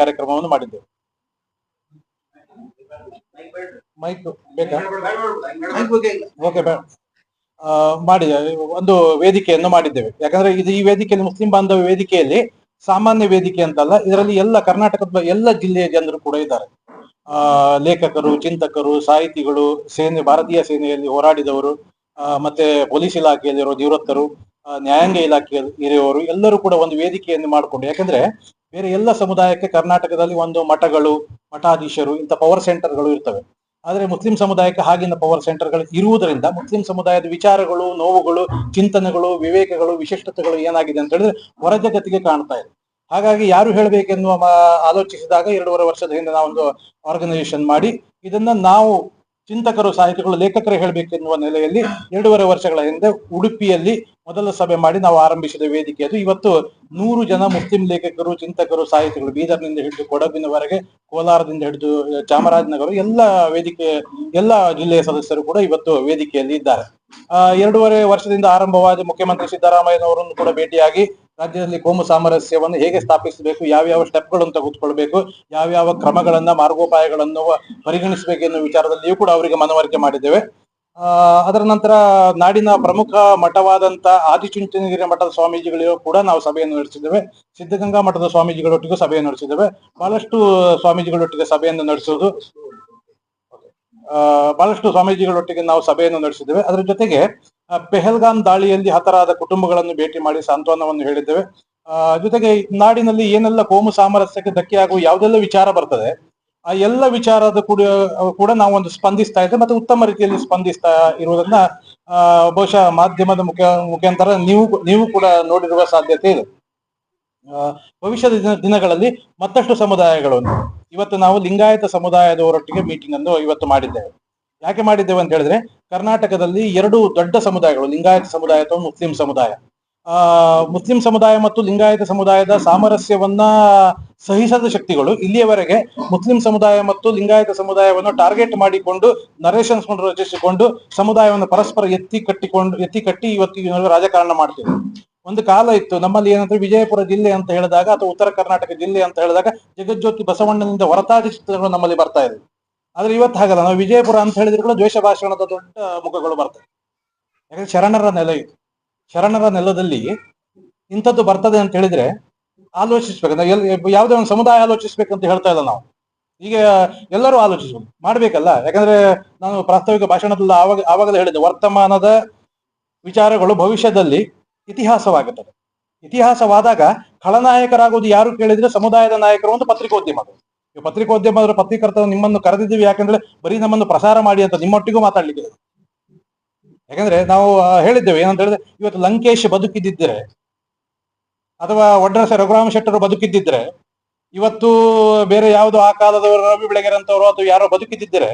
ಕಾರ್ಯಕ್ರಮವನ್ನು ಮಾಡಿದ್ದೆವು. ಮೈಕ್ ಬೇಕಾ? ಓಕೆ ಮಾಡಿದೆ ಒಂದು ವೇದಿಕೆಯನ್ನು ಮಾಡಿದ್ದೇವೆ. ಯಾಕಂದ್ರೆ ಇದು ಈ ವೇದಿಕೆಯಲ್ಲಿ ಮುಸ್ಲಿಂ ಬಾಂಧವ ವೇದಿಕೆಯಲ್ಲಿ ಸಾಮಾನ್ಯ ವೇದಿಕೆ ಅಂತಲ್ಲ, ಇದರಲ್ಲಿ ಎಲ್ಲ ಕರ್ನಾಟಕದ ಎಲ್ಲ ಜಿಲ್ಲೆಯ ಜನರು ಕೂಡ ಇದ್ದಾರೆ. ಲೇಖಕರು, ಚಿಂತಕರು, ಸಾಹಿತಿಗಳು, ಸೇನೆ, ಭಾರತೀಯ ಸೇನೆಯಲ್ಲಿ ಹೋರಾಡಿದವರು ಮತ್ತೆ ಪೊಲೀಸ್ ಇಲಾಖೆಯಲ್ಲಿರೋ ನಿವೃತ್ತರು ನ್ಯಾಯಾಂಗ ಇಲಾಖೆ ಇರುವವರು ಎಲ್ಲರೂ ಕೂಡ ಒಂದು ವೇದಿಕೆಯನ್ನು ಮಾಡಿಕೊಂಡು, ಯಾಕಂದ್ರೆ ಬೇರೆ ಎಲ್ಲ ಸಮುದಾಯಕ್ಕೆ ಕರ್ನಾಟಕದಲ್ಲಿ ಒಂದು ಮಠಗಳು, ಮಠಾಧೀಶರು, ಇಂಥ ಪವರ್ ಸೆಂಟರ್ಗಳು ಇರ್ತವೆ. ಆದರೆ ಮುಸ್ಲಿಂ ಸಮುದಾಯಕ್ಕೆ ಹಾಗಿನ ಪವರ್ ಸೆಂಟರ್ಗಳು ಇರುವುದರಿಂದ, ಮುಸ್ಲಿಂ ಸಮುದಾಯದ ವಿಚಾರಗಳು, ನೋವುಗಳು, ಚಿಂತನೆಗಳು, ವಿವೇಕಗಳು, ವಿಶಿಷ್ಟತೆಗಳು ಏನಾಗಿದೆ ಅಂತ ಹೇಳಿದ್ರೆ ಹೊರ ಜಗತ್ತಿಗೆ ಕಾಣ್ತಾ ಇದೆ. ಹಾಗಾಗಿ ಯಾರು ಹೇಳಬೇಕೆನ್ನುವ ಆಲೋಚಿಸಿದಾಗ ಎರಡೂವರೆ ವರ್ಷದ ಹಿಂದೆ ನಾವೊಂದು ಆರ್ಗನೈಸೇಷನ್ ಮಾಡಿ, ಇದನ್ನ ನಾವು ಚಿಂತಕರು, ಸಾಹಿತಿಗಳು, ಲೇಖಕರು ಹೇಳಬೇಕೆನ್ನುವ ನೆಲೆಯಲ್ಲಿ ಎರಡೂವರೆ ವರ್ಷಗಳ ಹಿಂದೆ ಉಡುಪಿಯಲ್ಲಿ ಮೊದಲ ಸಭೆ ಮಾಡಿ ನಾವು ಆರಂಭಿಸಿದ ವೇದಿಕೆ ಅದು. ಇವತ್ತು ನೂರು ಜನ ಮುಸ್ಲಿಂ ಲೇಖಕರು, ಚಿಂತಕರು, ಸಾಹಿತಿಗಳು ಬೀದರ್ನಿಂದ ಹಿಡಿದು ಕೊಡಗಿನವರೆಗೆ, ಕೋಲಾರದಿಂದ ಹಿಡಿದು ಚಾಮರಾಜನಗರ ಎಲ್ಲ ವೇದಿಕೆ, ಎಲ್ಲ ಜಿಲ್ಲೆಯ ಸದಸ್ಯರು ಕೂಡ ಇವತ್ತು ವೇದಿಕೆಯಲ್ಲಿ ಇದ್ದಾರೆ. ಎರಡೂವರೆ ವರ್ಷದಿಂದ ಆರಂಭವಾದ ಮುಖ್ಯಮಂತ್ರಿ ಸಿದ್ದರಾಮಯ್ಯನವರನ್ನು ಕೂಡ ಭೇಟಿಯಾಗಿ ರಾಜ್ಯದಲ್ಲಿ ಕೋಮು ಸಾಮರಸ್ಯವನ್ನು ಹೇಗೆ ಸ್ಥಾಪಿಸಬೇಕು ಯಾವ ಯಾವ್ಯಾವ ಸ್ಟೆಪ್ಗಳನ್ನು ತೆಗೆದುಕೊಳ್ಬೇಕು ಯಾವ ಕ್ರಮಗಳನ್ನ, ಮಾರ್ಗೋಪಾಯಗಳನ್ನು ಪರಿಗಣಿಸಬೇಕು ಎನ್ನುವ ವಿಚಾರದಲ್ಲಿಯೂ ಕೂಡ ಅವರಿಗೆ ಮನವರಿಕೆ ಮಾಡಿದ್ದೇವೆ. ಅದರ ನಂತರ ನಾಡಿನ ಪ್ರಮುಖ ಮಠವಾದಂತ ಆದಿಚುಂಚನಗಿರಿ ಮಠದ ಸ್ವಾಮೀಜಿಗಳಿಗೂ ಕೂಡ ನಾವು ಸಭೆಯನ್ನು ನಡೆಸಿದ್ದೇವೆ. ಸಿದ್ಧಗಂಗಾ ಮಠದ ಸ್ವಾಮೀಜಿಗಳೊಟ್ಟಿಗೂ ಸಭೆಯನ್ನು ನಡೆಸಿದ್ದೇವೆ. ಬಹಳಷ್ಟು ಸ್ವಾಮೀಜಿಗಳೊಟ್ಟಿಗೆ ಸಭೆಯನ್ನು ನಡೆಸುವುದು ಬಹಳಷ್ಟು ಸ್ವಾಮೀಜಿಗಳೊಟ್ಟಿಗೆ ನಾವು ಸಭೆಯನ್ನು ನಡೆಸಿದ್ದೇವೆ. ಅದರ ಜೊತೆಗೆ ಪೆಹಲ್ಗಾಮ್ ದಾಳಿಯಲ್ಲಿ ಹತರಾದ ಕುಟುಂಬಗಳನ್ನು ಭೇಟಿ ಮಾಡಿ ಸಾಂತ್ವನವನ್ನು ಹೇಳಿದ್ದೇವೆ. ಜೊತೆಗೆ ನಾಡಿನಲ್ಲಿ ಏನೆಲ್ಲ ಕೋಮು ಸಾಮರಸ್ಯಕ್ಕೆ ಧಕ್ಕೆಯಾಗುವ ಯಾವುದೆಲ್ಲ ವಿಚಾರ ಬರ್ತದೆ, ಆ ಎಲ್ಲ ವಿಚಾರದ ಕೂಡ ಕೂಡ ನಾವು ಒಂದು ಸ್ಪಂದಿಸ್ತಾ ಇದ್ದೇವೆ ಮತ್ತೆ ಉತ್ತಮ ರೀತಿಯಲ್ಲಿ ಸ್ಪಂದಿಸ್ತಾ ಇರುವುದನ್ನ ಬಹುಶಃ ಮಾಧ್ಯಮದ ಮುಖ್ಯ ಮುಖಾಂತರ ನೀವು ನೀವು ಕೂಡ ನೋಡಿರುವ ಸಾಧ್ಯತೆ ಇದೆ. ಭವಿಷ್ಯದ ದಿನ, ದಿನಗಳಲ್ಲಿ ಮತ್ತಷ್ಟು ಸಮುದಾಯಗಳನ್ನು ಇವತ್ತು ನಾವು ಲಿಂಗಾಯತ ಸಮುದಾಯದವರೊಟ್ಟಿಗೆ ಮೀಟಿಂಗ್ ಅನ್ನು ಇವತ್ತು ಮಾಡಿದ್ದೇವೆ. ಯಾಕೆ ಮಾಡಿದ್ದೇವೆ ಅಂತ ಹೇಳಿದ್ರೆ ಕರ್ನಾಟಕದಲ್ಲಿ ಎರಡು ದೊಡ್ಡ ಸಮುದಾಯಗಳು, ಲಿಂಗಾಯತ ಸಮುದಾಯ ಅಥವಾ ಮುಸ್ಲಿಂ ಸಮುದಾಯ. ಆ, ಮುಸ್ಲಿಂ ಸಮುದಾಯ ಮತ್ತು ಲಿಂಗಾಯತ ಸಮುದಾಯದ ಸಾಮರಸ್ಯವನ್ನ ಸಹಿಸದ ಶಕ್ತಿಗಳು ಇಲ್ಲಿಯವರೆಗೆ ಮುಸ್ಲಿಂ ಸಮುದಾಯ ಮತ್ತು ಲಿಂಗಾಯತ ಸಮುದಾಯವನ್ನು ಟಾರ್ಗೆಟ್ ಮಾಡಿಕೊಂಡು ನರೇಶನ್ಸ್ ರಚಿಸಿಕೊಂಡು, ಸಮುದಾಯವನ್ನು ಪರಸ್ಪರ ಎತ್ತಿ ಕಟ್ಟಿಕೊಂಡು, ಎತ್ತಿ ಕಟ್ಟಿ ಇವತ್ತು ರಾಜಕಾರಣ ಮಾಡ್ತಿದೆ ಒಂದು ಕಾಲ ಇತ್ತು, ನಮ್ಮಲ್ಲಿ ಏನಂದ್ರೆ ವಿಜಯಪುರ ಜಿಲ್ಲೆ ಅಂತ ಹೇಳಿದಾಗ ಅಥವಾ ಉತ್ತರ ಕರ್ನಾಟಕ ಜಿಲ್ಲೆ ಅಂತ ಹೇಳಿದಾಗ ಜಗಜ್ಯೋತಿ ಬಸವಣ್ಣನಿಂದ ಹೊರತಾದ ಚಿತ್ರಗಳು ನಮ್ಮಲ್ಲಿ ಬರ್ತಾ ಇದೆ ಆದ್ರೆ ಇವತ್ತು ಹಾಗಲ್ಲ. ನಾವು ವಿಜಯಪುರ ಅಂತ ಹೇಳಿದ್ರೆ ಕೂಡ ದ್ವೇಷ ಭಾಷಣದ ದೊಡ್ಡ ಮುಖಗಳು ಬರ್ತವೆ. ಯಾಕಂದ್ರೆ ಶರಣರ ನೆಲ ಇದು. ಶರಣರ ನೆಲದಲ್ಲಿ ಇಂಥದ್ದು ಬರ್ತದೆ ಅಂತ ಹೇಳಿದ್ರೆ ಆಲೋಚಿಸ್ಬೇಕು. ಯಾವುದೇ ಒಂದು ಸಮುದಾಯ ಆಲೋಚಿಸ್ಬೇಕಂತ ಹೇಳ್ತಾ ಇಲ್ಲ ನಾವು. ಈಗ ಎಲ್ಲರೂ ಆಲೋಚಿಸಬೇಕು. ಮಾಡ್ಬೇಕಲ್ಲ. ಯಾಕಂದ್ರೆ ನಾನು ಪ್ರಾಸ್ತಾವಿಕ ಭಾಷಣದಲ್ಲಿ ಆವಾಗ ಆವಾಗಲೇ ಹೇಳಿದ್ದೆ, ವರ್ತಮಾನದ ವಿಚಾರಗಳು ಭವಿಷ್ಯದಲ್ಲಿ ಇತಿಹಾಸವಾಗುತ್ತದೆ ಇತಿಹಾಸವಾದಾಗ ಖಳನಾಯಕರಾಗುವುದು ಯಾರು ಕೇಳಿದ್ರೆ ಸಮುದಾಯದ ನಾಯಕರು ಒಂದು ಪತ್ರಿಕೋದ್ಯಮಗಳು. ಈ ಪತ್ರಿಕೋದ್ಯಮದವರು ಪತ್ರಿಕರ್ತರು ನಿಮ್ಮನ್ನು ಕರೆದಿದ್ದೀವಿ, ಯಾಕಂದ್ರೆ ಬರೀ ನಮ್ಮನ್ನು ಪ್ರಸಾರ ಮಾಡಿ ಅಂತ ನಿಮ್ಮೊಟ್ಟಿಗೂ ಮಾತಾಡ್ಲಿಕ್ಕೆ. ಯಾಕಂದ್ರೆ ನಾವು ಹೇಳಿದ್ದೇವೆ, ಏನಂತ ಹೇಳಿದ್ರೆ ಇವತ್ತು ಲಂಕೇಶ್ ಬದುಕಿದ್ದಿದ್ರೆ, ಅಥವಾ ಒಡ್ರಸ ರಘುರಾಮ ಶೆಟ್ಟರು ಬದುಕಿದ್ದಿದ್ರೆ, ಇವತ್ತು ಬೇರೆ ಯಾವುದೋ ಆ ಕಾಲದವರು, ರವಿ ಬೆಳಗೆರಂತವರು ಅಥವಾ ಯಾರೋ ಬದುಕಿದ್ದಿದ್ರೆ,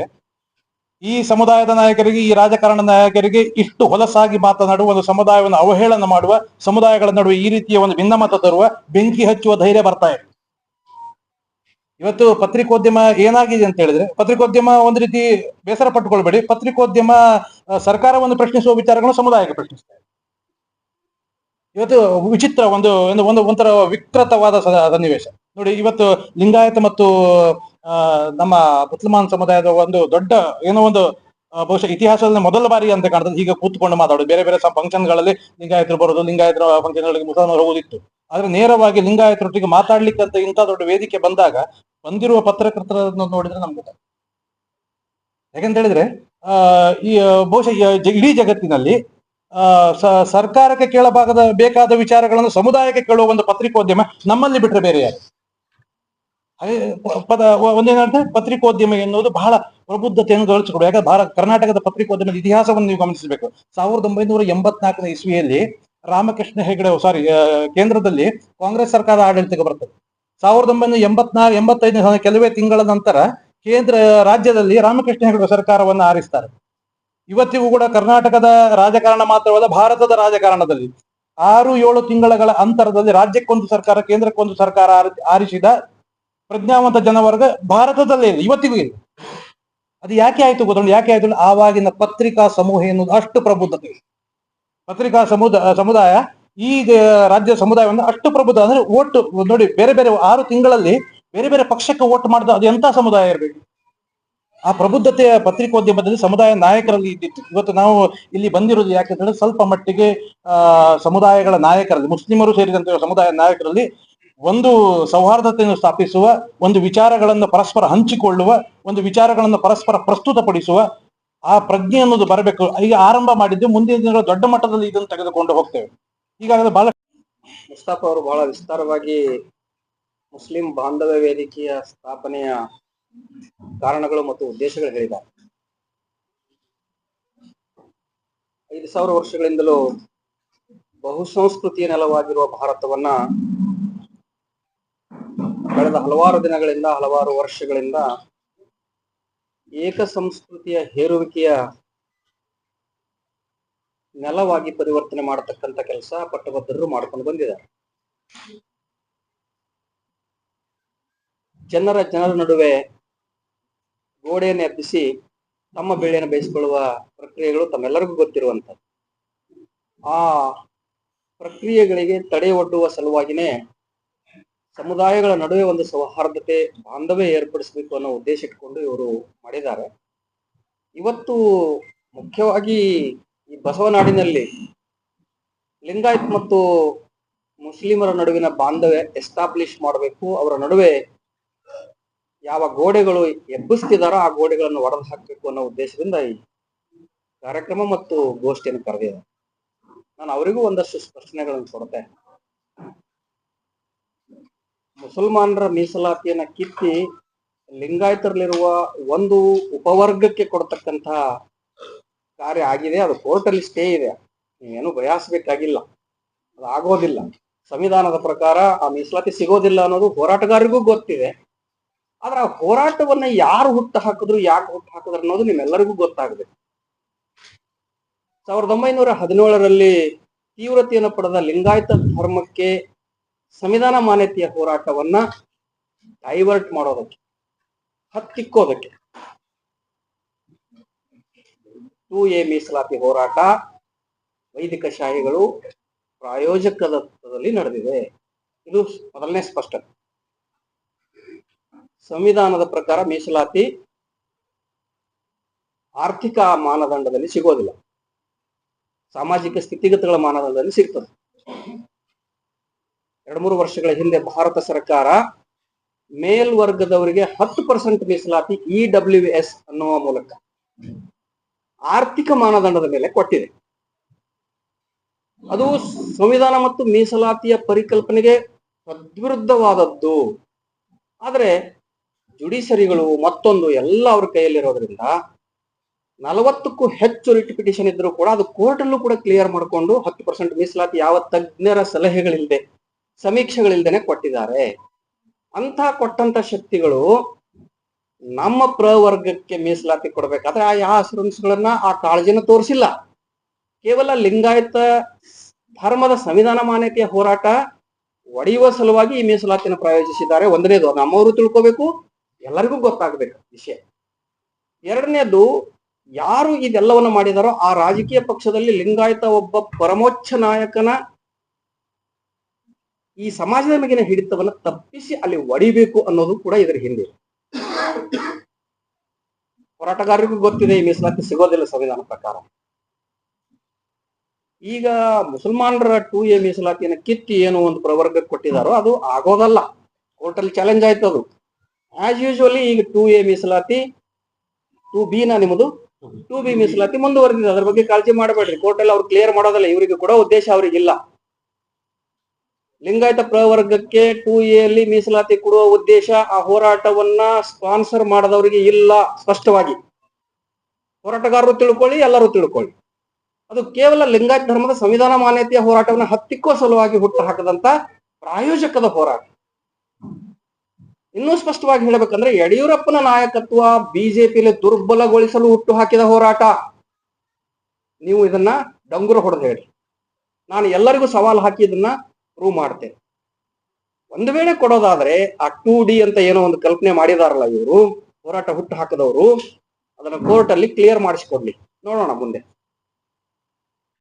ಈ ಸಮುದಾಯದ ನಾಯಕರಿಗೆ, ಈ ರಾಜಕಾರಣ ನಾಯಕರಿಗೆ ಇಷ್ಟು ಹೊಲಸಾಗಿ ಮಾತನಾಡುವ ಒಂದು ಸಮುದಾಯವನ್ನು ಅವಹೇಳನ ಮಾಡುವ ಸಮುದಾಯಗಳ ನಡುವೆ ಈ ರೀತಿಯ ಒಂದು ಭಿನ್ನಮತ ತರುವ ಬೆಂಕಿ ಹಚ್ಚುವ ಧೈರ್ಯ ಬರ್ತಾ ಇದೆ. ಇವತ್ತು ಪತ್ರಿಕೋದ್ಯಮ ಏನಾಗಿದೆ ಅಂತ ಹೇಳಿದ್ರೆ, ಪತ್ರಿಕೋದ್ಯಮ ಒಂದು ರೀತಿ ಬೇಸರ ಪಟ್ಟುಕೊಳ್ಬೇಡಿ. ಪತ್ರಿಕೋದ್ಯಮ ಸರ್ಕಾರವನ್ನು ಪ್ರಶ್ನಿಸುವ ವಿಚಾರಗಳನ್ನು ಸಮುದಾಯಕ್ಕೆ ಪ್ರಶ್ನಿಸ್ತಾರೆ ಇವತ್ತು ವಿಚಿತ್ರ ಒಂದು ಒಂದು ಒಂಥರ ವಿಕೃತವಾದ ಸನ್ನಿವೇಶ. ನೋಡಿ, ಇವತ್ತು ಲಿಂಗಾಯತ ಮತ್ತು ನಮ್ಮ ಮುಸಲ್ಮಾನ್ ಸಮುದಾಯದ ಒಂದು ದೊಡ್ಡ ಏನೋ ಒಂದು ಬಹುಶಃ ಇತಿಹಾಸದಲ್ಲಿ ಮೊದಲ ಬಾರಿ ಅಂತ ಕಾಣ್ತದೆ. ಈಗ ಕೂತ್ಕೊಂಡು ಮಾತಾಡೋದು. ಬೇರೆ ಬೇರೆ ಫಂಕ್ಷನ್ಗಳಲ್ಲಿ ಲಿಂಗಾಯತರು ಬರೋದು, ಲಿಂಗಾಯತರ ಫಂಕ್ಷನ್ಗಳಿಗೆ ಮುಸಲ್ಮಾನರು ಹೋಗುದಿತ್ತು ಆದ್ರೆ ನೇರವಾಗಿ ಲಿಂಗಾಯತರೊಟ್ಟಿಗೆ ಮಾತಾಡ್ಲಿಕ್ಕೆ ಅಂತ ಇಂಥ ದೊಡ್ಡ ವೇದಿಕೆ ಬಂದಾಗ ಬಂದಿರುವ ಪತ್ರಕರ್ತರನ್ನು ನೋಡಿದ್ರೆ ನಮ್ಗೆ ಗೊತ್ತಾಗ್ತದೆ. ಯಾಕಂತ ಹೇಳಿದ್ರೆ, ಆ, ಈ ಬಹುಶಃ ಇಡೀ ಜಗತ್ತಿನಲ್ಲಿ ಸರ್ಕಾರಕ್ಕೆ ಕೇಳಬಾರದ ಬೇಕಾದ ವಿಚಾರಗಳನ್ನು ಸಮುದಾಯಕ್ಕೆ ಕೇಳುವ ಒಂದು ಪತ್ರಿಕೋದ್ಯಮ ನಮ್ಮಲ್ಲಿ ಬಿಟ್ರೆ ಬೇರೆ ಯಾರು? ಪದ ಪತ್ರಿಕೋದ್ಯಮ ಎನ್ನುವುದು ಬಹಳ ಪ್ರಬುದ್ಧತೆಯನ್ನು ಗಳಿಸಿಕೊಡುವ ಯಾಕಂದ್ರೆ ಭಾರತ, ಕರ್ನಾಟಕದ ಪತ್ರಿಕೋದ್ಯಮದ ಇತಿಹಾಸವನ್ನು ನೀವು ಗಮನಿಸಬೇಕು. ಸಾವಿರದ ಒಂಬೈನೂರ ಎಂಬತ್ನಾಲ್ಕನೇ ಇಸ್ವಿಯಲ್ಲಿ ರಾಮಕೃಷ್ಣ ಹೆಗಡೆ ಸಾರಿ ಕೇಂದ್ರದಲ್ಲಿ ಕಾಂಗ್ರೆಸ್ ಸರ್ಕಾರ ಆಡಳಿತಕ್ಕೆ ಬರ್ತದೆ. ಸಾವಿರದ ಒಂಬೈನೂರ ಎಂಬತ್ನಾಲ್ ಎಂಬತ್ತೈದನೇ ಕೆಲವೇ ತಿಂಗಳ ನಂತರ ಕೇಂದ್ರ ರಾಜ್ಯದಲ್ಲಿ ರಾಮಕೃಷ್ಣ ಹೆಗಡೆ ಸರ್ಕಾರವನ್ನು ಆರಿಸ್ತಾರೆ. ಇವತ್ತಿಗೂ ಕೂಡ ಕರ್ನಾಟಕದ ರಾಜಕಾರಣ ಮಾತ್ರವಲ್ಲ, ಭಾರತದ ರಾಜಕಾರಣದಲ್ಲಿ ಆರು, ಏಳು ತಿಂಗಳ ಅಂತರದಲ್ಲಿ ರಾಜ್ಯಕ್ಕೊಂದು ಸರ್ಕಾರ, ಕೇಂದ್ರಕ್ಕೊಂದು ಸರ್ಕಾರ ಆರಿ- ಆರಿಸಿದ ಪ್ರಜ್ಞಾವಂತ ಜನವರ್ಗ ಭಾರತದಲ್ಲೇ ಇಲ್ಲ, ಇವತ್ತಿಗೂ ಇಲ್ಲ. ಅದು ಯಾಕೆ ಆಯ್ತು ಯಾಕೆ ಆಯ್ತು ಆವಾಗಿನ ಪತ್ರಿಕಾ ಸಮೂಹ ಎನ್ನುವುದು ಅಷ್ಟು ಪ್ರಬುದ್ಧತೆ ಇದೆ. ಪತ್ರಿಕಾ ಸಮುದಾಯ ಸಮುದಾಯ ಈ ರಾಜ್ಯ ಸಮುದಾಯವನ್ನು ಅಷ್ಟು ಪ್ರಬುದ್ಧ ಅಂದ್ರೆ ಓಟ್ ನೋಡಿ ಬೇರೆ ಬೇರೆ ಆರು ತಿಂಗಳಲ್ಲಿ ಬೇರೆ ಬೇರೆ ಪಕ್ಷಕ್ಕೆ ಓಟ್ ಮಾಡಿದ ಅದು ಎಂತ ಸಮುದಾಯ ಇರಬೇಕು? ಆ ಪ್ರಬುದ್ಧತೆಯ ಪತ್ರಿಕೋದ್ಯಮದಲ್ಲಿ ಸಮುದಾಯ ನಾಯಕರಲ್ಲಿ ಇದ್ದಿತ್ತು. ಇವತ್ತು ನಾವು ಇಲ್ಲಿ ಬಂದಿರೋದು ಯಾಕಂತಂದ್ರೆ ಸ್ವಲ್ಪ ಮಟ್ಟಿಗೆ ಸಮುದಾಯಗಳ ನಾಯಕರಲ್ಲಿ, ಮುಸ್ಲಿಮರು ಸೇರಿದಂತೆ ಸಮುದಾಯ ನಾಯಕರಲ್ಲಿ ಒಂದು ಸೌಹಾರ್ದತೆಯನ್ನು ಸ್ಥಾಪಿಸುವ, ಒಂದು ವಿಚಾರಗಳನ್ನು ಪರಸ್ಪರ ಹಂಚಿಕೊಳ್ಳುವ, ಒಂದು ವಿಚಾರಗಳನ್ನು ಪರಸ್ಪರ ಪ್ರಸ್ತುತಪಡಿಸುವ ಆ ಪ್ರಜ್ಞೆ ಅನ್ನೋದು ಬರಬೇಕು. ಈಗ ಆರಂಭ ಮಾಡಿದ್ದು ಮುಂದಿನ ದಿನಗಳ ದೊಡ್ಡ ಮಟ್ಟದಲ್ಲಿ ಇದನ್ನು ತೆಗೆದುಕೊಂಡು ಹೋಗ್ತೇವೆ. ಈಗಾಗಲೇ ಬಹಳ ಮುಸ್ತಾಫ್ ಅವರು ಬಹಳ ವಿಸ್ತಾರವಾಗಿ ಮುಸ್ಲಿಂ ಬಾಂಧವ್ಯ ವೇದಿಕೆಯ ಸ್ಥಾಪನೆಯ ಕಾರಣಗಳು ಮತ್ತು ಉದ್ದೇಶಗಳು ಹೇಳಿದ್ದಾರೆ. ಐದು ಸಾವಿರ ವರ್ಷಗಳಿಂದಲೂ ಬಹುಸಂಸ್ಕೃತಿಯ ನೆಲವಾಗಿರುವ ಭಾರತವನ್ನ ಕಳೆದ ಹಲವಾರು ದಿನಗಳಿಂದ, ಹಲವಾರು ವರ್ಷಗಳಿಂದ ಏಕ ಸಂಸ್ಕೃತಿಯ ಹೇರುವಿಕೆಯ ನೆಲವಾಗಿ ಪರಿವರ್ತನೆ ಮಾಡತಕ್ಕಂತ ಕೆಲಸ ಪಟ್ಟಭದ್ರರು ಮಾಡ್ಕೊಂಡು ಬಂದಿದ್ದಾರೆ. ಜನರ ಜನರ ನಡುವೆ ಗೋಡೆಯನ್ನು ಎಬ್ಬಿಸಿ ತಮ್ಮ ಬೆಳೆಯನ್ನು ಬೇಯಿಸಿಕೊಳ್ಳುವ ಪ್ರಕ್ರಿಯೆಗಳು ತಮ್ಮೆಲ್ಲರಿಗೂ ಗೊತ್ತಿರುವಂಥದ್ದು. ಆ ಪ್ರಕ್ರಿಯೆಗಳಿಗೆ ತಡೆ ಒಡ್ಡುವ ಸಲುವಾಗಿನೇ ಸಮುದಾಯಗಳ ನಡುವೆ ಒಂದು ಸೌಹಾರ್ದತೆ, ಬಾಂಧವ್ಯ ಏರ್ಪಡಿಸಬೇಕು ಅನ್ನೋ ಉದ್ದೇಶ ಇಟ್ಕೊಂಡು ಇವರು ಮಾಡಿದ್ದಾರೆ. ಇವತ್ತು ಮುಖ್ಯವಾಗಿ ಈ ಬಸವನಾಡಿನಲ್ಲಿ ಲಿಂಗಾಯತ್ ಮತ್ತು ಮುಸ್ಲಿಮರ ನಡುವಿನ ಬಾಂಧವ್ಯ ಎಸ್ಟಾಬ್ಲಿಷ್ ಮಾಡಬೇಕು. ಅವರ ನಡುವೆ ಯಾವ ಗೋಡೆಗಳು ಎಬ್ಬಿಸ್ತಿದಾರೋ ಆ ಗೋಡೆಗಳನ್ನು ಒಡೆದು ಹಾಕಬೇಕು ಅನ್ನೋ ಉದ್ದೇಶದಿಂದ ಈ ಕಾರ್ಯಕ್ರಮ ಮತ್ತು ಗೋಷ್ಠಿಯನ್ನು ಕರೆದಿದೆ ನಾನು ಅವರಿಗೂ ಒಂದಷ್ಟು ಸ್ಪಷ್ಟನೆಗಳನ್ನು ಕೊಡ್ತೆ ಮುಸಲ್ಮಾನರ ಮೀಸಲಾತಿಯನ್ನ ಕಿತ್ತಿ ಲಿಂಗಾಯತರಲ್ಲಿರುವ ಒಂದು ಉಪವರ್ಗಕ್ಕೆ ಕೊಡ್ತಕ್ಕಂತಹ ಕಾರ್ಯ ಆಗಿದೆ. ಅದು ಕೋರ್ಟಲ್ಲಿ ಸ್ಟೇ ಇದೆ. ನೀವೇನು ಬಯಸಬೇಕಾಗಿಲ್ಲ. ಅದು ಆಗೋದಿಲ್ಲ. ಸಂವಿಧಾನದ ಪ್ರಕಾರ ಆ ಮೀಸಲಾತಿ ಸಿಗೋದಿಲ್ಲ ಅನ್ನೋದು ಹೋರಾಟಗಾರರಿಗೂ ಗೊತ್ತಿದೆ. ಆದ್ರೆ ಆ ಹೋರಾಟವನ್ನ ಯಾರು ಹುಟ್ಟು ಹಾಕಿದ್ರು, ಯಾಕೆ ಹುಟ್ಟು ಹಾಕಿದ್ರು ಅನ್ನೋದು ನಿಮ್ಮೆಲ್ಲರಿಗೂ ಗೊತ್ತಾಗಬೇಕು ಸಾವಿರದ ಒಂಬೈನೂರ ಹದಿನೇಳರಲ್ಲಿ ತೀವ್ರತೆಯನ್ನು ಪಡೆದ ಲಿಂಗಾಯತ ಧರ್ಮಕ್ಕೆ ಸಂವಿಧಾನ ಮಾನ್ಯತೆಯ ಹೋರಾಟವನ್ನ ಡೈವರ್ಟ್ ಮಾಡೋದಕ್ಕೆ, ಹತ್ತಿಕ್ಕೋದಕ್ಕೆ. ಟೂ ಎ ಮೀಸಲಾತಿ ಹೋರಾಟ ವೈದಿಕ ಶಾಹಿಗಳು ಪ್ರಾಯೋಜಕದಲ್ಲಿ ನಡೆದಿದೆ. ಇದು ಮೊದಲನೇ ಸ್ಪಷ್ಟ. ಸಂವಿಧಾನದ ಪ್ರಕಾರ ಮೀಸಲಾತಿ ಆರ್ಥಿಕ ಮಾನದಂಡದಲ್ಲಿ ಸಿಗೋದಿಲ್ಲ. ಸಾಮಾಜಿಕ ಸ್ಥಿತಿಗತಿಗಳ ಮಾನದಂಡದಲ್ಲಿ ಸಿಗ್ತದೆ. ಎರಡು ಮೂರು ವರ್ಷಗಳ ಹಿಂದೆ ಭಾರತ ಸರ್ಕಾರ ಮೇಲ್ವರ್ಗದವರಿಗೆ ಹತ್ತು ಪರ್ಸೆಂಟ್ ಮೀಸಲಾತಿ ಇ ಡಬ್ಲ್ಯೂ ಎಸ್ ಅನ್ನುವ ಮೂಲಕ ಆರ್ಥಿಕ ಮಾನದಂಡದ ಮೇಲೆ ಕೊಟ್ಟಿದೆ. ಅದು ಸಂವಿಧಾನ ಮತ್ತು ಮೀಸಲಾತಿಯ ಪರಿಕಲ್ಪನೆಗೆ ತದ್ವಿರುದ್ಧವಾದದ್ದು. ಆದರೆ ಜುಡಿಷರಿಗಳು ಮತ್ತೊಂದು ಎಲ್ಲ ಅವ್ರ ಕೈಯಲ್ಲಿರೋದ್ರಿಂದ ನಲವತ್ತಕ್ಕೂ ಹೆಚ್ಚು ರಿಟ್ ಪಿಟಿಷನ್ ಇದ್ರೂ ಕೂಡ ಅದು ಕೋರ್ಟಲ್ಲೂ ಕೂಡ ಕ್ಲಿಯರ್ ಮಾಡಿಕೊಂಡು ಹತ್ತು ಪರ್ಸೆಂಟ್ ಮೀಸಲಾತಿ ಯಾವ ತಜ್ಞರ ಸಲಹೆಗಳಿಲ್ಲದೆ ಸಮೀಕ್ಷೆಗಳಿಲ್ದೇನೆ ಕೊಟ್ಟಿದ್ದಾರೆ. ಅಂತ ಕೊಟ್ಟಂತ ಶಕ್ತಿಗಳು ನಮ್ಮ ಪ್ರವರ್ಗಕ್ಕೆ ಮೀಸಲಾತಿ ಕೊಡ್ಬೇಕಾದ್ರೆ ಆ ಯಾವ ಅಸುರೆನ್ಸ್ಗಳನ್ನ ಆ ಕಾಳಜಿನ ತೋರಿಸಿಲ್ಲ. ಕೇವಲ ಲಿಂಗಾಯತ ಧರ್ಮದ ಸಂವಿಧಾನ ಮಾನ್ಯತೆಯ ಹೋರಾಟ ಒಡೆಯುವ ಸಲುವಾಗಿ ಈ ಮೀಸಲಾತಿನ ಪ್ರಾಯೋಜಿಸಿದ್ದಾರೆ. ಒಂದನೇದು ನಮ್ಮವರು ತಿಳ್ಕೋಬೇಕು, ಎಲ್ಲರಿಗೂ ಗೊತ್ತಾಗಬೇಕು ವಿಷಯ. ಎರಡನೇದು ಯಾರು ಇದೆಲ್ಲವನ್ನು ಮಾಡಿದಾರೋ ಆ ರಾಜಕೀಯ ಪಕ್ಷದಲ್ಲಿ ಲಿಂಗಾಯತ ಒಬ್ಬ ಪರಮೋಚ್ಚ ನಾಯಕನ ಈ ಸಮಾಜದ ಮೇಗಿನ ಹಿಡಿತವನ್ನ ತಪ್ಪಿಸಿ ಅಲ್ಲಿ ಒಡಿಬೇಕು ಅನ್ನೋದು ಕೂಡ ಇದರ ಹಿಂದೆ. ಹೋರಾಟಗಾರರಿಗೂ ಗೊತ್ತಿದೆ ಈ ಮೀಸಲಾತಿ ಸಿಗೋದಿಲ್ಲ ಸಂವಿಧಾನ ಪ್ರಕಾರ. ಈಗ ಮುಸಲ್ಮಾನರ ಟೂ ಎ ಮೀಸಲಾತಿಯನ್ನು ಕಿತ್ತಿ ಏನು ಒಂದು ಪ್ರವರ್ಗಕ್ಕೆ ಕೊಟ್ಟಿದಾರೋ ಅದು ಆಗೋದಲ್ಲ. ಕೋರ್ಟಲ್ಲಿ ಚಾಲೆಂಜ್ ಆಯ್ತು ಅದು. ಆಸ್ ಯೂಶುವಲಿ ಈಗ ಟೂ ಎ ಮೀಸಲಾತಿ, ಟೂ ಬಿ ನಾ ನಿಮ್ಮದು, ಟೂ ಬಿ ಮೀಸಲಾತಿ ಮುಂದುವರೆದಿದೆ. ಅದ್ರ ಬಗ್ಗೆ ಕಾಳಜಿ ಮಾಡಬೇಡ್ರಿ. ಕೋರ್ಟಲ್ಲಿ ಅವ್ರು ಕ್ಲಿಯರ್ ಮಾಡೋದಲ್ಲ. ಇವರಿಗೆ ಕೂಡ ಉದ್ದೇಶ ಅವ್ರಿಗಿಲ್ಲ. ಲಿಂಗಾಯತ ಪ್ರವರ್ಗಕ್ಕೆ ಟೂ ಎಲ್ಲಿ ಮೀಸಲಾತಿ ಕೊಡುವ ಉದ್ದೇಶ ಆ ಹೋರಾಟವನ್ನ ಸ್ಪಾನ್ಸರ್ ಮಾಡದವರಿಗೆ ಇಲ್ಲ, ಸ್ಪಷ್ಟವಾಗಿ. ಹೋರಾಟಗಾರರು ತಿಳ್ಕೊಳ್ಳಿ, ಎಲ್ಲರೂ ತಿಳ್ಕೊಳ್ಳಿ. ಅದು ಕೇವಲ ಲಿಂಗಾಯತ ಧರ್ಮದ ಸಂವಿಧಾನ ಮಾನ್ಯತೆಯ ಹೋರಾಟವನ್ನ ಹತ್ತಿಕ್ಕೋ ಸಲುವಾಗಿ ಹುಟ್ಟು ಹಾಕದಂತ ಪ್ರಾಯೋಜಕದ ಹೋರಾಟ. ಇನ್ನೂ ಸ್ಪಷ್ಟವಾಗಿ ಹೇಳಬೇಕಂದ್ರೆ ಯಡಿಯೂರಪ್ಪನ ನಾಯಕತ್ವ ಬಿಜೆಪಿಯಲ್ಲಿ ದುರ್ಬಲಗೊಳಿಸಲು ಹುಟ್ಟು ಹಾಕಿದ ಹೋರಾಟ. ನೀವು ಇದನ್ನ ಡಂಗುರ ಹೊಡೆದು ಹೇಳಿ. ನಾನು ಎಲ್ಲರಿಗೂ ಸವಾಲು ಹಾಕಿ ಇದನ್ನ ಪ್ರೂವ್ ಮಾಡ್ತೇನೆ. ಒಂದು ವೇಳೆ ಕೊಡೋದಾದ್ರೆ ಆ ಟೂ ಡಿ ಅಂತ ಏನೋ ಒಂದು ಕಲ್ಪನೆ ಮಾಡಿದಾರಲ್ಲ ಇವರು, ಹೋರಾಟ ಹುಟ್ಟು ಹಾಕದವರು, ಅದನ್ನ ಕೋರ್ಟ್ ಅಲ್ಲಿ ಕ್ಲಿಯರ್ ಮಾಡಿಸ್ಕೊಡ್ಲಿ. ನೋಡೋಣ ಮುಂದೆ.